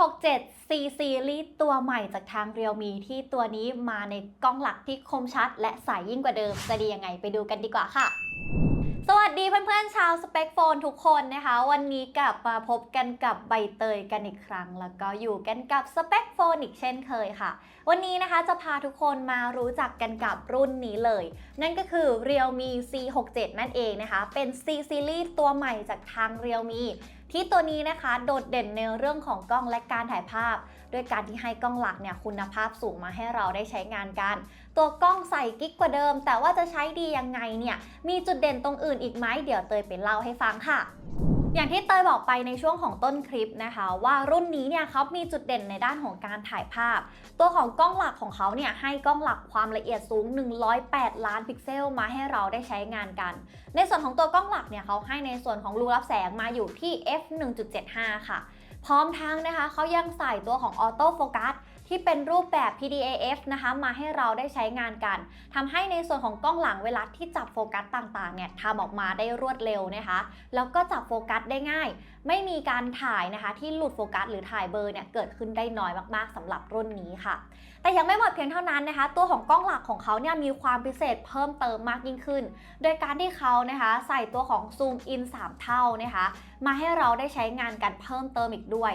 C67 C Series ตัวใหม่จากทาง Realme ที่ตัวนี้มาในกล้องหลักที่คมชัด และใสยยิ่งกว่าเดิม จะดียังไงไปดูกันดีกว่าค่ะสวัสดีเพื่อนๆชาวสเปคโฟนทุกคนนะคะ วันนี้กลับมาพบกันกับใบเตยกันอีกครั้ง แล้วก็อยู่กันกับสเปคโฟนอีกเช่นเคยค่ะ วันนี้นะคะจะพาทุกคนมารู้จักกันกับรุ่นนี้เลย นั่นก็คือ Realme C67 นั่นเองนะคะ เป็น C Series ตัวใหม่จากทาง Realme ที่ตัวนี้นะคะโดดเด่นในเรื่องของกล้องและการถ่ายภาพ ด้วยการที่ให้กล้องหลักเนี่ยคุณภาพสูงมาให้เราได้ใช้งานกัน ตัวกล้องใส่กิ๊กกว่าเดิม แต่ว่าจะใช้ดียังไงเนี่ยมีจุดเด่นตรงอื่นอีกไหมเดี๋ยวเตยไปเล่าให้ฟังค่ะ อย่างที่เตยบอกไปในช่วงของต้นคลิปนะคะ ว่ารุ่นนี้เนี่ยเขามีจุดเด่นในด้านของการถ่ายภาพ ตัวของกล้องหลักของเขาเนี่ยให้กล้องหลักความละเอียดสูง 108 ล้านพิกเซลมาให้เราได้ใช้งานกัน ในส่วนของตัวกล้องหลักเนี่ยเขาให้ในส่วนของรูรับแสงมาอยู่ที่ f 1.75 ค่ะ พร้อมทั้งนะคะเขายังใส่ตัวของออโต้โฟกัส ที่เป็นรูปแบบ PDAF นะคะมาให้เราได้ใช้งานกันทำให้ในส่วนของกล้องหลังเวลาที่จับโฟกัสต่างๆเนี่ยทำออกมาได้รวดเร็วนะคะ แล้วก็จับโฟกัสได้ง่าย ไม่มีการถ่ายนะคะ ที่หลุดโฟกัสหรือถ่ายเบอร์เนี่ยเกิดขึ้นได้น้อยมากๆสำหรับรุ่นนี้ค่ะ แต่ยังไม่หมดเพียงเท่านั้นนะคะ ตัวของกล้องหลักของเขาเนี่ยมีความพิเศษเพิ่มเติมมากยิ่งขึ้น โดยการที่เขานะคะใส่ตัวของซูมอิน3 เท่านะคะ มาให้เราได้ใช้งานกันเพิ่มเติมอีกด้วย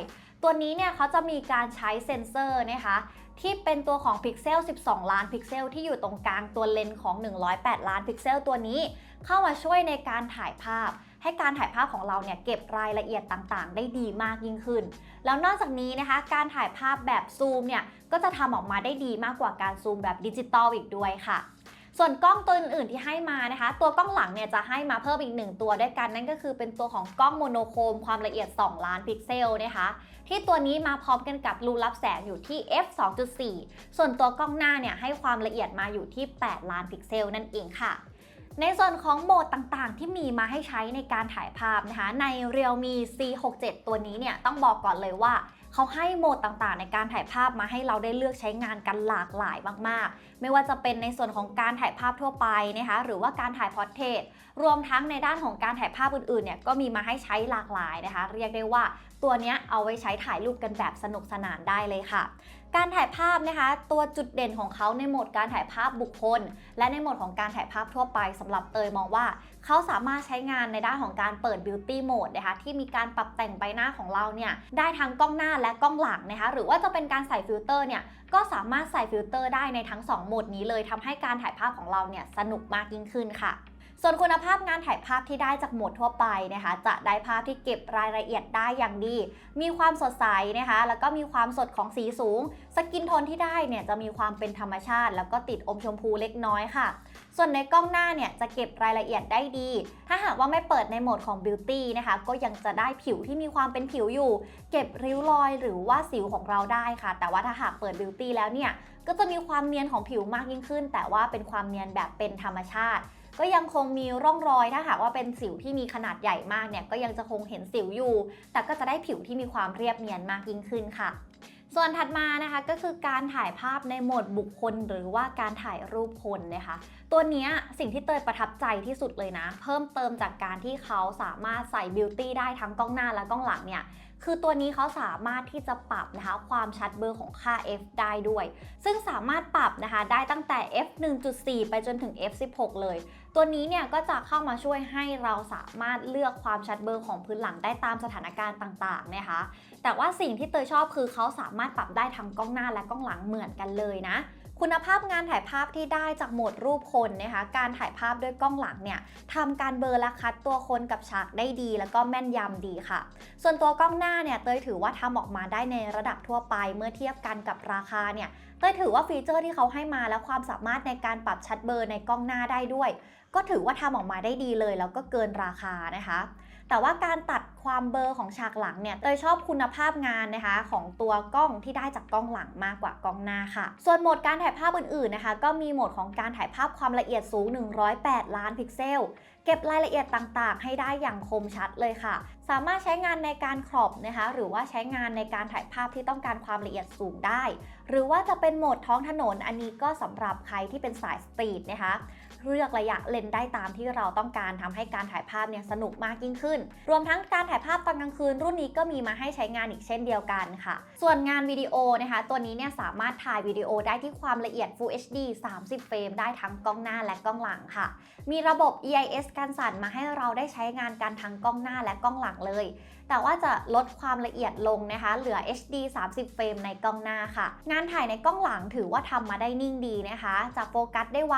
ตัวนี้เนี่ยเขาจะมีการใช้เซ็นเซอร์นะคะที่เป็นตัวของพิกเซล 12 ล้านพิกเซล ที่อยู่ตรงกลางตัวเลนส์ของ 108 ล้านพิกเซลตัวนี้ เข้ามาช่วยในการถ่ายภาพ ให้การถ่ายภาพของเราเนี่ยเก็บรายละเอียดต่างๆ ได้ดีมากยิ่งขึ้น แล้วนอกจากนี้นะคะ การถ่ายภาพแบบซูมเนี่ยก็จะทำออกมาได้ดีมากกว่าการซูมแบบดิจิตอลอีกด้วยค่ะ ส่วนกล้องตัวอื่นๆที่ให้มานะคะ ตัวกล้องหลังเนี่ยจะให้มาเพิ่มอีกหนึ่งตัวด้วยกันนั่นก็คือเป็นตัวของกล้องโมโนโครมความละเอียด 2 ล้านพิกเซลนะคะที่ตัวนี้มาพร้อมกันกับรูรับแสงอยู่ที่ f 2.4 ส่วนตัวกล้องหน้าเนี่ยให้ความละเอียดมาอยู่ที่ 8 ล้านพิกเซลนั่นเองค่ะในส่วนของโหมดต่างๆ ที่มีมาให้ใช้ในการถ่ายภาพนะคะใน Realme C67 ตัวนี้เนี่ยต้องบอกก่อนเลยว่า เขาให้โหมดต่างๆ ในการถ่ายภาพมาให้เราได้เลือกใช้งานกันหลากหลายมากๆ ไม่ว่าจะเป็นในส่วนของการถ่ายภาพทั่วไปนะคะหรือว่าการถ่ายพอร์เทรตรวมทั้งในด้านของการถ่ายภาพอื่นๆเนี่ยก็มีมาให้ใช้หลากหลายนะคะ เรียกได้ว่าตัวนี้เอาไว้ใช้ถ่ายรูปกันแบบสนุกสนานได้เลยค่ะ การถ่ายภาพนะคะ ตัวจุดเด่นของเขาในโหมดการถ่ายภาพบุคคล และในโหมดของการถ่ายภาพทั่วไปสำหรับเตยมองว่า เขาสามารถใช้งานในด้านของการเปิด Beauty Mode นะคะที่มีการปรับแต่งใบหน้าของเราเนี่ยได้ทั้งกล้องหน้าและกล้องหลังนะคะหรือว่าจะเป็นการใส่ฟิลเตอร์เนี่ยก็สามารถใส่ฟิลเตอร์ได้ในทั้ง 2 โหมดนี้เลยทำให้การถ่ายภาพของเราเนี่ยสนุกมากยิ่งขึ้นค่ะ ส่วนคุณภาพงานถ่ายภาพที่ได้จากโหมดทั่วไปนะคะ จะได้ภาพที่เก็บรายละเอียดได้อย่างดี มีความสดใสนะคะ แล้วก็มีความสดของสีสูง สกินโทนที่ได้เนี่ยจะมีความเป็นธรรมชาติ แล้วก็ติดอมชมพูเล็กน้อยค่ะ ส่วนในกล้องหน้าเนี่ยจะเก็บรายละเอียดได้ดี ถ้าหากว่าไม่เปิดในโหมดของ Beauty นะคะ ก็ยังจะได้ผิวที่มีความเป็นผิวอยู่ เก็บริ้วรอยหรือว่าสิวของเราได้ค่ะ แต่ว่าถ้าหากเปิด Beauty แล้วเนี่ย ก็จะมีความเนียนของผิวมากยิ่งขึ้น แต่ว่าเป็นความเนียนแบบเป็นธรรมชาติ ก็ยังคงมีร่องรอยถ้าหากว่าเป็นสิวที่มีขนาดใหญ่มากเนี่ยก็ยังจะคงเห็นสิวอยู่ แต่ก็จะได้ผิวที่มีความเรียบเนียนมากยิ่งขึ้นค่ะ ส่วนถัดมานะคะก็คือการถ่ายภาพในโหมดบุคคล หรือว่าการถ่ายรูปคนนะคะ ตัวนี้สิ่งที่เตยประทับใจที่สุดเลยนะ เพิ่มเติมจากการที่เขาสามารถใส่บิวตี้ได้ทั้งกล้องหน้าและกล้องหลังเนี่ยคือตัวนี้เขาสามารถที่จะปรับนะคะความชัดเบอร์ของค่า f ได้ด้วย ซึ่งสามารถปรับนะคะได้ตั้งแต่ f 1.4 ไปจนถึง f 16 เลย ตัวนี้เนี่ยก็จะเข้ามาช่วยให้เราสามารถเลือกความชัดเบอร์ของพื้นหลังได้ตามสถานการณ์ต่างๆนะคะ แต่ว่าสิ่งที่เตยชอบคือเขาสามารถปรับได้ทั้งกล้องหน้าและกล้องหลังเหมือนกันเลยนะคุณภาพงานถ่ายภาพที่ได้จากโหมดรูปคนนะคะ การถ่ายภาพด้วยกล้องหลังเนี่ยทำการเบลอและคัดตัวคนกับฉากได้ดี แล้วก็แม่นยำดีค่ะ ส่วนตัวกล้องหน้าเนี่ยเตยถือว่าทำออกมาได้ในระดับทั่วไป เมื่อเทียบกันกับราคาเนี่ย เตยถือว่าฟีเจอร์ที่เขาให้มาและความสามารถในการปรับชัดเบอร์ในกล้องหน้าได้ด้วย ก็ถือว่าทำออกมาได้ดีเลยแล้วก็เกินราคานะคะ แต่ว่าการตัดความเบลอของฉากหลังเนี่ยเตยชอบคุณภาพงานนะคะ ของตัวกล้องที่ได้จากกล้องหลังมากกว่ากล้องหน้าค่ะ ส่วนโหมดการถ่ายภาพอื่นๆนะคะ ก็มีโหมดของการถ่ายภาพความละเอียดสูง 108 ล้านพิกเซล เก็บรายละเอียดต่างๆ ให้ได้อย่างคมชัดเลยค่ะ สามารถใช้งานในการครอบนะคะ หรือว่าใช้งานในการถ่ายภาพที่ต้องการความละเอียดสูงได้ หรือว่าจะเป็นโหมดท้องถนนอันนี้ก็สำหรับใครที่เป็นสายสตรีทนะคะ เลือกระยะเลนได้ตามที่เราต้องการทำให้การถ่ายภาพเนี่ยสนุกมากยิ่งขึ้น รวมทั้งการถ่ายภาพตอนกลางคืน รุ่นนี้ก็มีมาให้ใช้งานอีกเช่นเดียวกันค่ะ ส่วนงานวิดีโอนะคะตัวนี้เนี่ยสามารถถ่ายวิดีโอได้ที่ความละเอียด Full HD 30 เฟรมได้ทั้งกล้องหน้าและกล้องหลังค่ะ มีระบบ EIS การสั่นมาให้เราได้ใช้งานกันทั้งกล้องหน้าและกล้องหลังเลย แต่ว่าจะลดความละเอียดลงนะคะ เหลือ HD 30 เฟรมในกล้องหน้าค่ะ งานถ่ายในกล้องหลังถือว่าทำมาได้นิ่งดีนะคะ จะโฟกัสได้ไว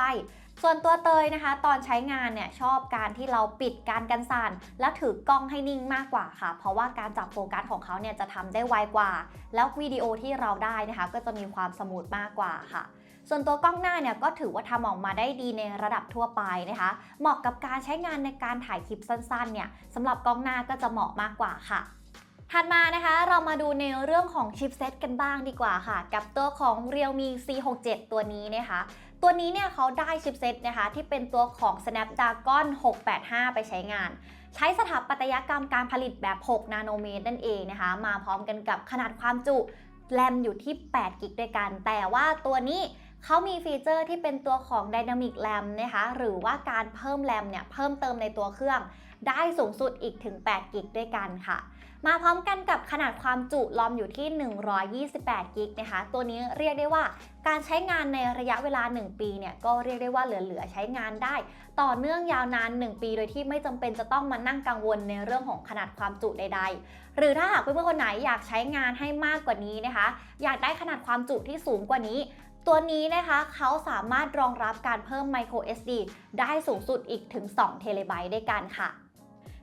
ส่วนตัวเตยนะคะ ตอนใช้งานเนี่ยชอบการที่เราปิดการกันสั่นแล้วถือกล้องให้นิ่งมากกว่าค่ะ เพราะว่าการจับโฟกัสของเขาเนี่ยจะทำได้ไวกว่า แล้ววิดีโอที่เราได้นะคะ ก็จะมีความสมูทมากกว่าค่ะ ส่วนตัวกล้องหน้าเนี่ยก็ถือว่าทำออกมาได้ดีในระดับทั่วไปนะคะ เหมาะกับการใช้งานในการถ่ายคลิปสั้นๆเนี่ยสำหรับกล้องหน้าก็จะเหมาะมากกว่าค่ะถัดมานะคะเรามาดูในเรื่องของชิปเซตกันบ้างดีกว่าค่ะ กับตัวของ Realme C67 ตัวนี้นะคะตัวนี้เนี่ยเขาได้ชิปเซตนะคะที่เป็นตัวของ Snapdragon 685 ไปใช้งาน ใช้สถาปัตยกรรมการผลิตแบบ 6 นาโนเมตรนั่นเองนะคะ มาพร้อมกันกับขนาดความจุแรมอยู่ที่ 8 กิกด้วยกัน แต่ว่าตัวนี้ เขามีฟีเจอร์ที่เป็นตัวของ Dynamic RAM นะคะหรือว่าการเพิ่มแรมเนี่ยเพิ่มเติมในตัวเครื่องได้สูงสุดอีกถึง 8 กิกด้วยกันค่ะ มาพร้อมกันกับขนาดความจุรอมอยู่ที่ 128 กิกนะคะ ตัวนี้เรียกได้ว่าการใช้งานในระยะเวลา 1 ปีเนี่ยก็เรียกได้ว่าเหลือ ๆ ใช้งานได้ ต่อเนื่องยาวนาน 1 ปี โดยที่ไม่จำเป็นจะต้องมานั่งกังวลในเรื่องของขนาดความจุใด ๆ หรือถ้าหากเพื่อนๆคนไหนอยากใช้งานให้มากกว่านี้นะคะ อยากได้ขนาดความจุที่สูงกว่านี้ ตัวนี้นะคะเขาสามารถรองรับการเพิ่ม micro SD ได้สูงสุดอีกถึง2เทเลไบต์ด้วยกันค่ะ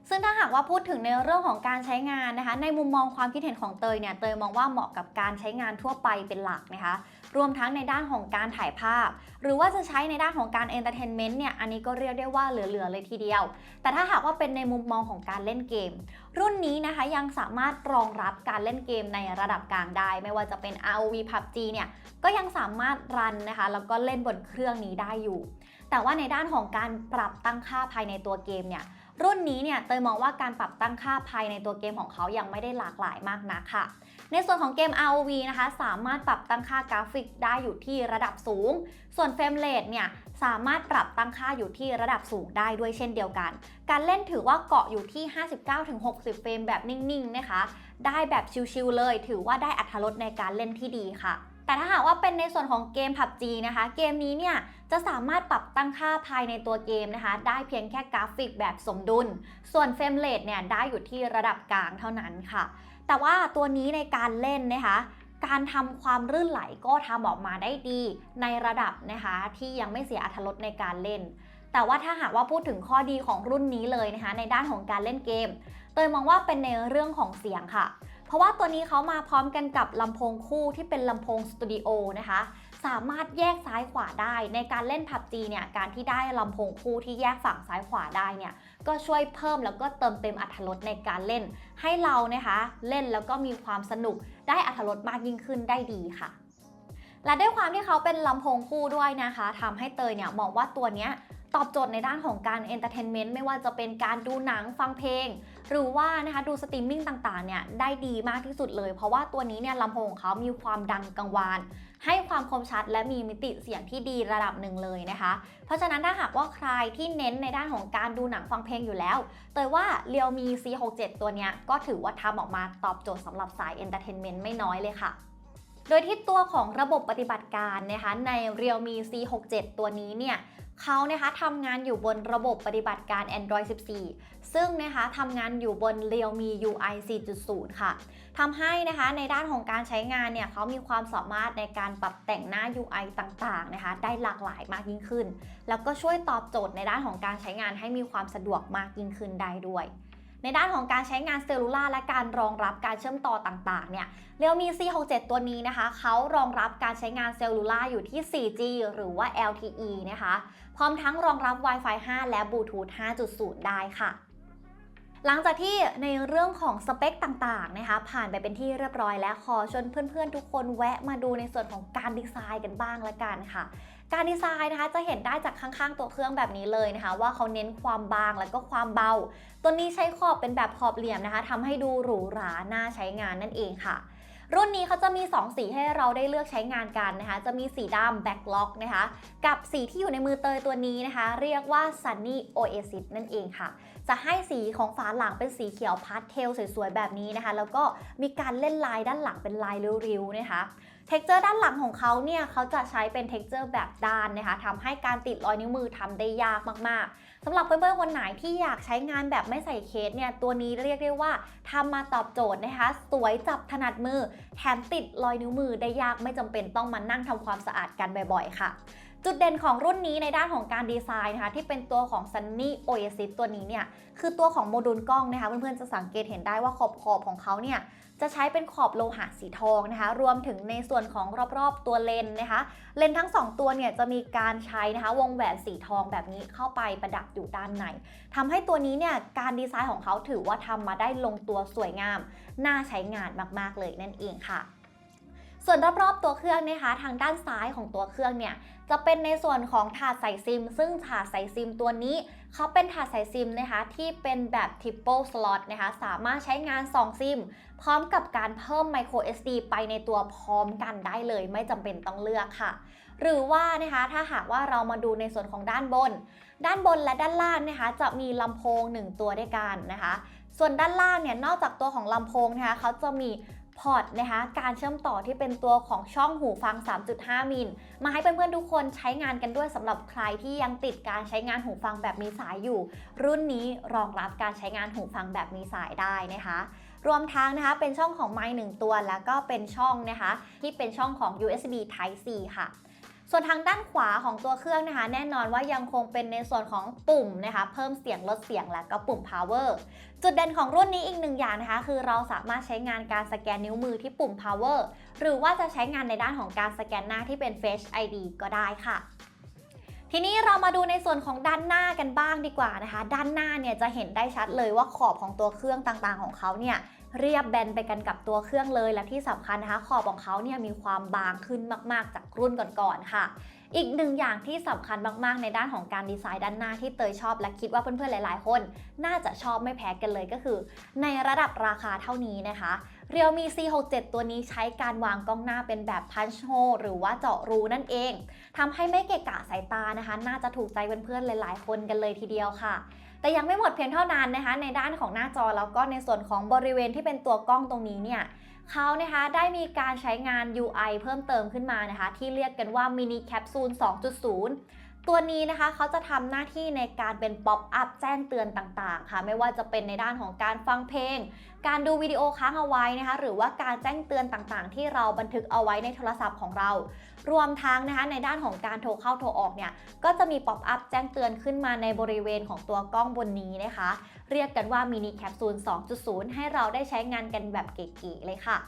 ซึ่งถ้าหากว่าพูดถึงในเรื่องของการใช้งานนะคะ ในมุมมองความคิดเห็นของเตยเนี่ยเตยมองว่าเหมาะกับการใช้งานทั่วไปเป็นหลักนะคะ รวมทั้งในด้านของการถ่ายภาพ หรือว่าจะใช้ในด้านของการเอนเตอร์เทนเมนต์เนี่ยอันนี้ก็เรียกได้ว่าเหลือๆเลยทีเดียว แต่ถ้าหากว่าเป็นในมุมมองของการเล่นเกม รุ่นนี้นะคะยังสามารถรองรับการเล่นเกมในระดับกลางได้ ไม่ว่าจะเป็น ROV PUBG เนี่ยก็ยังสามารถรันนะคะแล้วก็เล่นบนเครื่องนี้ได้อยู่ แต่ว่าในด้านของการปรับตั้งค่าภายในตัวเกมเนี่ย รุ่นนี้เนี่ยเตยมองว่าการปรับตั้งค่าภายในตัวเกมของเขายังไม่ได้หลากหลายมากนักค่ะ ในส่วนของเกม ROV นะคะ สามารถปรับตั้งค่ากราฟิกได้อยู่ที่ระดับสูง ส่วนเฟรมเรทเนี่ยสามารถปรับตั้งค่าอยู่ที่ระดับสูงได้ด้วยเช่นเดียวกัน การเล่นถือว่าเกาะอยู่ที่ 59-60 เฟรมแบบนิ่งๆนะคะ ได้แบบชิลๆเลย ถือว่าได้อัตรสในการเล่นที่ดีค่ะ แต่ถ้าหากว่าเป็นในส่วนของเกม PUBG นะคะ เกมนี้เนี่ยจะสามารถปรับตั้งค่าภายในตัวเกมนะคะ ได้เพียงแค่กราฟิกแบบสมดุล ส่วนเฟรมเรทเนี่ยได้อยู่ที่ระดับกลางเท่านั้นค่ะ แต่ว่าตัวนี้ในการเล่นนะคะการทำความรื่นไหลก็ทำออกมาได้ดีในระดับนะคะที่ยังไม่เสียอรรถรสในการเล่น แต่ว่าถ้าหากว่าพูดถึงข้อดีของรุ่นนี้เลยนะคะในด้านของการเล่นเกม เตยมองว่าเป็นในเรื่องของเสียงค่ะ เพราะว่าตัวนี้เขามาพร้อมกันกับลำโพงคู่ที่เป็นลำโพงสตูดิโอนะคะสามารถแยกซ้ายขวาได้ในการเล่น PUBG เนี่ยการที่ได้ลำโพงคู่ที่แยกฝั่งซ้ายขวาได้เนี่ยก็ช่วยเพิ่มแล้วก็เติมเต็มอรรถรสในการเล่น ให้เรานะคะเล่นแล้วก็มีความสนุกได้อรรถรสมากยิ่งขึ้นได้ดีค่ะ และด้วยความที่เขาเป็นลำโพงคู่ด้วยนะคะทำให้เตยเนี่ยมองว่าตัวเนี้ยตอบโจทย์ในด้านของการเอนเตอร์เทนเมนต์ไม่ว่าจะเป็นการดูหนังฟังเพลง หรือว่านะคะดูสตรีมมิ่งต่างๆเนี่ยได้ดีมากที่สุดเลย เพราะว่าตัวนี้เนี่ยลำโพงของเขามีความดังกังวาน ให้ความคมชัดและมีมิติเสียงที่ดีระดับหนึ่งเลยนะคะ เพราะฉะนั้นถ้าหากว่าใครที่เน้นในด้านของการดูหนังฟังเพลงอยู่แล้ว เตยว่า Realme C67 ตัวเนี้ยก็ถือว่าทำออกมาตอบโจทย์สำหรับสายเอนเตอร์เทนเมนต์ไม่น้อยเลยค่ะโดยที่ตัวของระบบปฏิบัติการนะคะใน Realme C67 ตัวนี้เนี่ย เขานะคะทำงานอยู่บนระบบปฏิบัติการ Android 14 ซึ่งนะคะทำงานอยู่บน Realme UI 4.0 ค่ะทำให้นะคะในด้านของการใช้งานเนี่ยเขามีความสามารถในการปรับแต่งหน้า UI ต่างๆนะคะได้หลากหลายมากยิ่งขึ้น แล้วก็ช่วยตอบโจทย์ในด้านของการใช้งานให้มีความสะดวกมากยิ่งขึ้นได้ด้วยในด้านของการใช้งานเซลลูล่าและการรองรับการเชื่อมต่อต่างๆ เนี่ย Realme C67 ตัวนี้นะคะ เขารองรับการใช้งานเซลลูล่าอยู่ที่ 4G หรือว่า LTE นะคะ พร้อมทั้งรองรับ Wi-Fi 5 และ Bluetooth 5.0 ได้ค่ะ หลังจากที่ในเรื่องของสเปคต่างๆนะคะ ผ่านไปเป็นที่เรียบร้อยแล้วขอชวนเพื่อนๆ ทุกคนแวะมาดูในส่วนของการดีไซน์กันบ้างละกันค่ะการดีไซน์นะคะจะเห็นได้จากข้างๆตัวเครื่องแบบนี้เลยนะคะ ว่าเขาเน้นความบางและก็ความเบา ตัวนี้ใช้ขอบเป็นแบบขอบเหลี่ยมนะคะทำให้ดูหรูหราน่าใช้งานนั่นเองค่ะ รุ่นนี้เขาจะมี 2 สีให้เราได้เลือกใช้งานกันนะคะ จะมีสีดำ Backlock นะคะ กับสีที่อยู่ในมือเตยตัวนี้นะคะ เรียกว่า Sunny Oasis นั่นเองค่ะ จะให้สีของฝาหลังเป็นสีเขียวพาสเทลสวยๆ แบบนี้นะคะ แล้วก็มีการเล่นลายด้านหลังเป็นลายริ้วๆนะคะ เท็กเจอร์ด้านหลังของเขาเนี่ยเขาจะใช้เป็นเท็กเจอร์แบบด้านนะคะทำให้การติดรอยนิ้วมือทำได้ยากมากๆสำหรับเพื่อนๆคนไหนที่อยากใช้งานแบบไม่ใส่เคสเนี่ยตัวนี้เรียกได้ว่าทำมาตอบโจทย์นะคะ สวยจับถนัดมือ แถมติดรอยนิ้วมือได้ยากไม่จำเป็นต้องมานั่งทำความสะอาดกันบ่อยๆ ค่ะจุดเด่นของรุ่นนี้ในด้านของการดีไซน์นะคะที่เป็นตัวของ Sunny Oasis ตัวนี้เนี่ยคือตัวของโมดูลกล้องนะคะเพื่อนๆจะสังเกตเห็นได้ว่าขอบๆของเขาเนี่ย จะใช้เป็นขอบโลหะสีทองนะคะ รวมถึงในส่วนของรอบๆตัวเลนนะคะ เลนทั้ง 2 ตัวเนี่ยจะมีการใช้นะคะ วงแหวนสีทองแบบนี้เข้าไปประดับอยู่ด้านในทำให้ตัวนี้เนี่ยการดีไซน์ของเขาถือว่าทำมาได้ลงตัวสวยงาม น่าใช้งานมากๆเลยนั่นเองค่ะ ส่วนรอบๆตัวเครื่องนะคะทางด้านซ้ายของตัวเครื่องเนี่ยจะเป็นในส่วนของถาดใส่ซิม ซึ่งถาดใส่ซิมตัวนี้เขาเป็นถาดใส่ซิมนะคะที่เป็นแบบ triple slot นะคะสามารถใช้งาน 2 ซิม พร้อมกับการเพิ่ม micro SD ไปในตัวพร้อมกันได้เลย ไม่จำเป็นต้องเลือกค่ะ หรือว่านะคะถ้าหากว่าเรามาดูในส่วนของด้านบน ด้านบนและด้านล่างนะคะจะมีลำโพง 1 ตัวด้วยกันนะคะ ส่วนด้านล่างเนี่ยนอกจากตัวของลำโพงนะคะเขาจะมี พอตนะคะการเชื่อมต่อที่เป็นตัวของช่องหูฟัง 3.5 มิล มาให้เพื่อนๆทุกคนใช้งานกันด้วยสำหรับใครที่ยังติดการใช้งานหูฟังแบบมีสายอยู่ รุ่นนี้รองรับการใช้งานหูฟังแบบมีสายได้นะคะรวมทั้งนะคะเป็นช่องของไมค์หนึ่งตัวแล้วก็เป็นช่องนะคะที่เป็นช่องของ USB Type C ค่ะ ส่วนทางด้านขวาของตัวเครื่องนะคะ แน่นอนว่ายังคงเป็นในส่วนของปุ่มนะคะ เพิ่มเสียงลดเสียงและก็ปุ่ม power จุดเด่นของรุ่นนี้อีกหนึ่งอย่างนะคะ คือเราสามารถใช้งานการสแกนนิ้วมือที่ปุ่ม power หรือว่าจะใช้งานในด้านของการสแกนหน้าที่เป็น Face ID ก็ได้ค่ะทีนี้เรามาดูในส่วนของด้านหน้ากันบ้างดีกว่านะคะ ด้านหน้าเนี่ยจะเห็นได้ชัดเลยว่าขอบของตัวเครื่องต่างๆของเขาเนี่ย เรียบแบนไปกันกับตัวเครื่องเลย และที่สำคัญนะคะขอบของเขาเนี่ยมีความบางขึ้นมากๆ จากรุ่นก่อนๆค่ะ อีกหนึ่งอย่างที่สำคัญมากๆ ในด้านของการดีไซน์ด้านหน้าที่เตยชอบ และคิดว่าเพื่อนๆหลาย ๆ คน น่าจะชอบไม่แพ้กันเลยก็คือ ในระดับราคาเท่านี้นะคะ Realme C67 ตัวนี้ใช้การวางกล้องหน้าเป็นแบบ punch hole หรือว่าเจาะรูนั่นเองทำให้ไม่เกะกะสายตานะคะ น่าจะถูกใจเพื่อนๆหลาย ๆ คนกันเลยทีเดียวค่ะ แต่ยังไม่หมดเพียงเท่านั้นนะคะ ในด้านของหน้าจอแล้วก็ในส่วนของบริเวณที่เป็นตัวกล้องตรงนี้เนี่ยเขานะคะได้มีการใช้งาน UI เพิ่มเติมขึ้นมานะคะ ที่เรียกกันว่า Mini Capsule 2.0 ตัวนี้นะคะเขาจะทำหน้าที่ในการเป็นป๊อปอัพแจ้งเตือนต่างๆ ค่ะ ไม่ว่าจะเป็นในด้านของการฟังเพลง การดูวิดีโอค้างเอาไว้นะคะ หรือว่าการแจ้งเตือนต่างๆ ที่เราบันทึกเอาไว้ในโทรศัพท์ของเรา รวมทั้งนะคะในด้านของการโทรเข้าโทรออกเนี่ยก็จะมีป๊อปอัพแจ้งเตือนขึ้นมาในบริเวณของตัวกล้องบนนี้นะคะ เรียกกันว่ามินิแคปซูล 2.0 ให้เราได้ใช้งานกันแบบเก๋ๆเลยค่ะ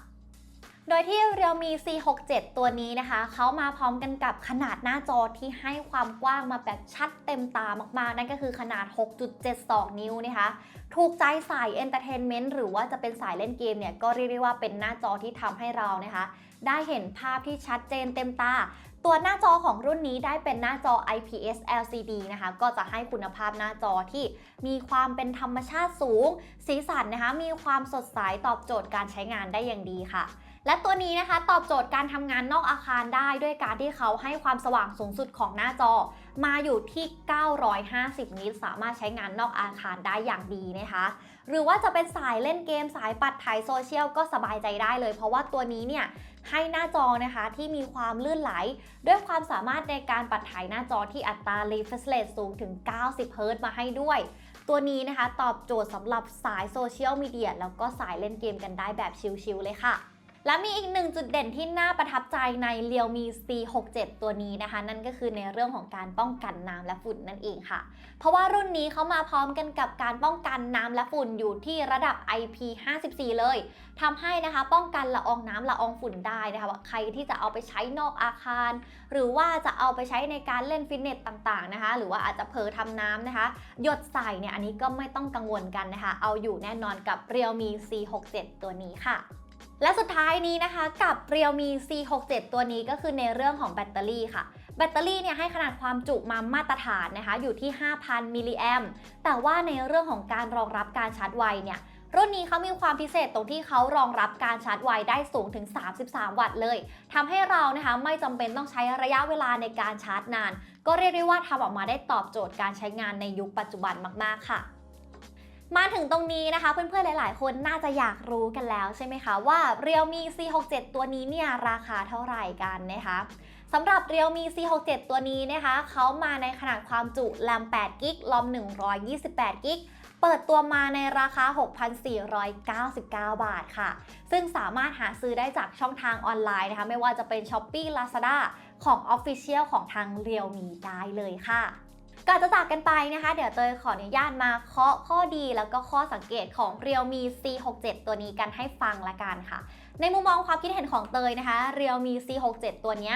โดยที่ Realme C67 ตัวนี้นะคะเขามาพร้อมกันกับขนาดหน้าจอที่ให้ความกว้างมาแบบชัดเต็มตามากๆ นั่นก็คือขนาด 6.72 นิ้วนะคะถูกใจสายเอนเตอร์เทนเมนต์หรือว่าจะเป็นสายเล่นเกมเนี่ยก็เรียกได้ว่าเป็นหน้าจอที่ทำให้เรานะคะ ได้เห็นภาพที่ชัดเจนเต็มตา ตัวหน้าจอของรุ่นนี้ได้เป็นหน้าจอ IPS LCD นะคะ ก็จะให้คุณภาพหน้าจอที่มีความเป็นธรรมชาติสูง สีสันนะคะ มีความสดใสตอบโจทย์การใช้งานได้อย่างดีค่ะ และตัวนี้นะคะตอบโจทย์การทำงานนอกอาคารได้ด้วยการที่เขาให้ความสว่างสูงสุดของหน้าจอ มาอยู่ที่ 950 นิตสามารถใช้งานนอกอาคารได้อย่างดีนะคะ หรือว่าจะเป็นสายเล่นเกมสายปัดถ่ายโซเชียลก็สบายใจได้เลย เพราะว่าตัวนี้เนี่ยให้หน้าจอนะคะที่มีความลื่นไหล ด้วยความสามารถในการปัดถ่ายหน้าจอที่อัตรา refresh rate สูงถึง 90 เฮิรต์มาให้ด้วย ตัวนี้นะคะตอบโจทย์สำหรับสายโซเชียลมีเดียแล้วก็สายเล่นเกมกันได้แบบชิลๆเลยค่ะ และมีอีกหนึ่งจุดเด่นที่น่าประทับใจใน Realme C67 ตัวนี้นะคะ นั่นก็คือในเรื่องของการป้องกันน้ำและฝุ่นนั่นเองค่ะ เพราะว่ารุ่นนี้เขามาพร้อมกันกับการป้องกันน้ำและฝุ่นอยู่ที่ระดับ IP54 เลยทำให้นะคะ ป้องกันละอองน้ำละอองฝุ่นได้นะคะว่าใครที่จะเอาไปใช้นอกอาคาร หรือว่าจะเอาไปใช้ในการเล่นฟิตเนสต่างๆนะคะ หรือว่าอาจจะเผลอทำน้ำนะคะ หยดใส่เนี่ยอันนี้ก็ไม่ต้องกังวลกันนะคะ เอาอยู่แน่นอนกับ Realme C67 ตัวนี้ค่ะ และสุดท้ายนี้นะคะกับ Realme C67 ตัวนี้ก็คือในเรื่องของแบตเตอรี่ค่ะ แบตเตอรี่เนี่ยให้ขนาดความจุมามาตรฐานนะคะอยู่ที่ 5,000 มิลลิแอมแต่ว่าในเรื่องของการรองรับการชาร์จไวเนี่ยรุ่นนี้เขามีความพิเศษตรงที่เขารองรับการชาร์จไวได้สูงถึง 33 วัตต์เลยทำให้เรานะคะไม่จำเป็นต้องใช้ระยะเวลาในการชาร์จนาน ก็เรียกได้ว่าทำออกมาได้ตอบโจทย์การใช้งานในยุคปัจจุบันมาก ๆ ค่ะ มาถึงตรงนี้นะคะเพื่อนๆ หลาย ๆ คนน่าจะอยากรู้กันแล้วใช่ไหมคะว่า Realme C67 ตัวนี้เนี่ยราคาเท่าไหร่กันนะคะสำหรับ Realme C67 ตัวนี้นะคะเขามาในขนาดความจุ RAM 8 g b ลอม128 g b เปิดตัวมาในราคา 6,499 บาทค่ะ ซึ่งสามารถหาซื้อได้จากช่องทางออนไลน์นะคะ ไม่ว่าจะเป็น Shopee Lazada ของ Official ของทาง Realme ได้เลยค่ะ ก่อนจะจากกันไปนะคะ เดี๋ยวเตยขออนุญาตมาเคาะข้อดีแล้วก็ข้อสังเกตของ Realme C67 ตัวนี้กันให้ฟังละกันค่ะ ในมุมมองความคิดเห็นของเตยนะคะ Realme C67 ตัวนี้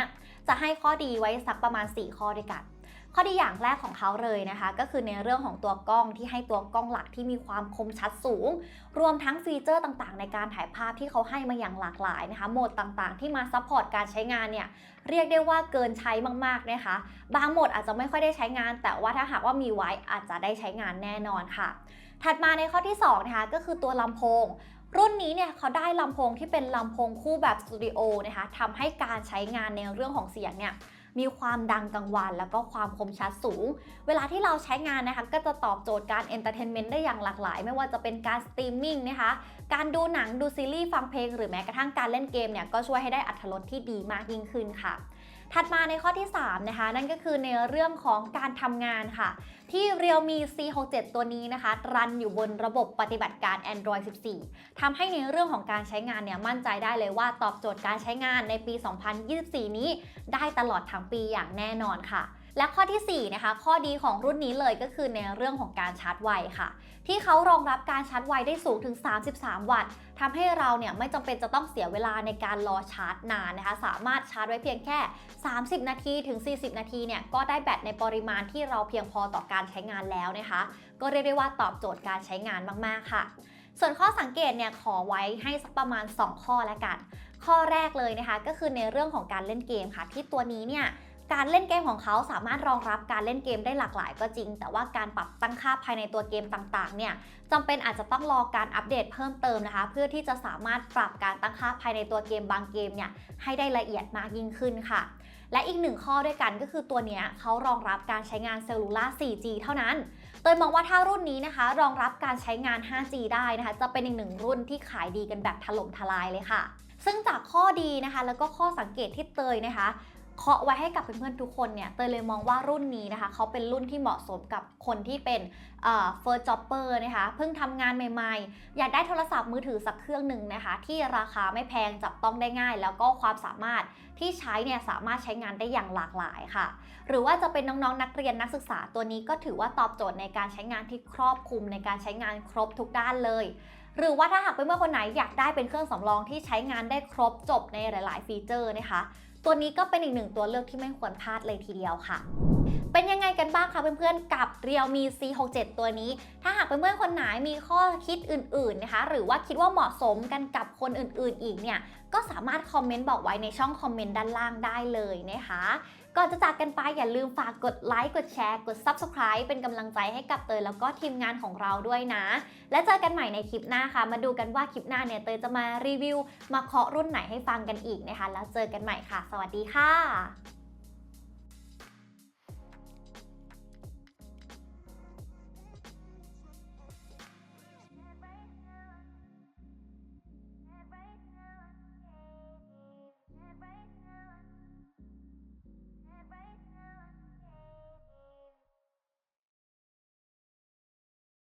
จะให้ข้อดีไว้สักประมาณ 4 ข้อด้วยกัน ข้อดีอย่างแรกของเขาเลยนะคะ ก็คือในเรื่องของตัวกล้องที่ให้ตัวกล้องหลักที่มีความคมชัดสูง รวมทั้งฟีเจอร์ต่างๆ ในการถ่ายภาพที่เขาให้มาอย่างหลากหลายนะคะโหมดต่างๆ ที่มาซัพพอร์ตการใช้งานเนี่ยเรียกได้ว่าเกินใช้มากๆนะคะบางโหมดอาจจะไม่ค่อยได้ใช้งาน แต่ว่าถ้าหากว่ามีไว้อาจจะได้ใช้งานแน่นอนค่ะ ถัดมาในข้อที่2นะคะก็คือตัวลำโพงรุ่นนี้เนี่ยเขาได้ลำโพงที่เป็นลำโพงคู่แบบสตูดิโอนะคะทำให้การใช้งานในเรื่องของเสียงเนี่ย มีความดังกังวาน แล้วก็ความคมชัดสูง เวลาที่เราใช้งานนะคะก็จะตอบโจทย์การเอนเตอร์เทนเมนต์ได้อย่างหลากหลาย ไม่ว่าจะเป็นการสตรีมมิ่งนะคะการดูหนังดูซีรีส์ฟังเพลง หรือแม้กระทั่งการเล่นเกมเนี่ยก็ช่วยให้ได้อัตรสที่ดีมากยิ่งขึ้นค่ะ ถัดมาในข้อที่ 3 นะคะ นั่นก็คือในเรื่องของการทำงานค่ะ ที่ Realme C67 ตัวนี้นะคะ รันอยู่บนระบบปฏิบัติการ Android 14ทำให้ในเรื่องของการใช้งานเนี่ยมั่นใจได้เลยว่าตอบโจทย์การใช้งานในปี 2024 นี้ ได้ตลอดทั้งปีอย่างแน่นอนค่ะ และข้อทีสี่4นะคะข้อดีของรุ่นนี้เลยก็คือในเรื่องของการชาร์จไวค่ะ ที่เขารองรับการชาร์จไวได้สูงถึง 33 วัตต์ทำให้เราเนี่ยไม่จำเป็นจะต้องเสียเวลาในการรอชาร์จนานนะคะ สามารถชาร์จไว้เพียงแค่ 30 นาทีถึง 40 นาทีเนี่ยก็ได้แบตในปริมาณที่เราเพียงพอต่อการใช้งานแล้วนะคะ ก็เรียกได้ว่าตอบโจทย์การใช้งานมากๆค่ะ ส่วนข้อสังเกตเนี่ยขอไว้ให้สักประมาณ 2 ข้อแล้วกัน ข้อแรกเลยนะคะก็คือในเรื่องของการเล่นเกมค่ะ ที่ตัวนี้เนี่ย การเล่นเกมของเขาสามารถรองรับการเล่นเกมได้หลากหลายก็จริง แต่ว่าการปรับตั้งค่าภายในตัวเกมต่างๆ เนี่ยจำเป็นอาจจะต้องรอการอัปเดตเพิ่มเติมนะคะ เพื่อที่จะสามารถปรับการตั้งค่าภายในตัวเกมบางเกมเนี่ยให้ได้ละเอียดมากยิ่งขึ้นค่ะ และอีกหนึ่งข้อด้วยกันก็คือตัวนี้เขารองรับการใช้งานเซลลูล่า 4G เท่านั้นเตยมองว่าถ้ารุ่นนี้นะคะ รองรับการใช้งาน 5G ได้นะคะ จะเป็นอีกหนึ่งรุ่นที่ขายดีกันแบบถล่มทลายเลยค่ะซึ่งจากข้อดีนะคะ แล้วก็ข้อสังเกตที่เตยนะคะ เคาะไว้ให้กับเพื่อนๆทุกคนเนี่ยเตยเลยมองว่ารุ่นนี้นะคะเขาเป็นรุ่นที่เหมาะสมกับคนที่เป็นเอ่อ first jobber นะคะเพิ่งทำงานใหม่ๆ อยากได้โทรศัพท์มือถือสักเครื่องหนึ่งนะคะ ที่ราคาไม่แพงจับต้องได้ง่าย แล้วก็ความสามารถที่ใช้เนี่ยสามารถใช้งานได้อย่างหลากหลายค่ะ หรือว่าจะเป็นน้องๆนักเรียนนักศึกษาตัวนี้ก็ถือว่าตอบโจทย์ในการใช้งานที่ครอบคลุมในการใช้งานครบทุกด้านเลยหรือว่าถ้าหากเพื่อนๆคนไหนอยากได้เป็นเครื่องสำรองที่ใช้งานได้ครบจบในหลาย ๆ ฟีเจอร์นะคะ ตัวนี้ก็เป็นอีกหนึ่งตัวเลือกที่ไม่ควรพลาดเลยทีเดียวค่ะ เป็นยังไงกันบ้างคะเพื่อนๆ กับ Realme C67 ตัวนี้ ถ้าหากเพื่อนๆ คนไหนมีข้อคิดอื่นๆนะคะ หรือว่าคิดว่าเหมาะสมกันกับคนอื่นๆ อีกเนี่ย ก็สามารถคอมเมนต์บอกไว้ในช่องคอมเมนต์ด้านล่างได้เลยนะคะ ก่อนจะจากกันไปอย่าลืมฝากกดไลค์กดแชร์ กด Subscribe เป็นกำลังใจให้กับเตยแล้วก็ทีมงานของเราด้วยนะ และเจอกันใหม่ในคลิปหน้าค่ะ มาดูกันว่าคลิปหน้าเนี่ยเตยจะมารีวิว มาเคาะรุ่นไหนให้ฟังกันอีกนะคะ แล้วเจอกันใหม่ค่ะ สวัสดีค่ะ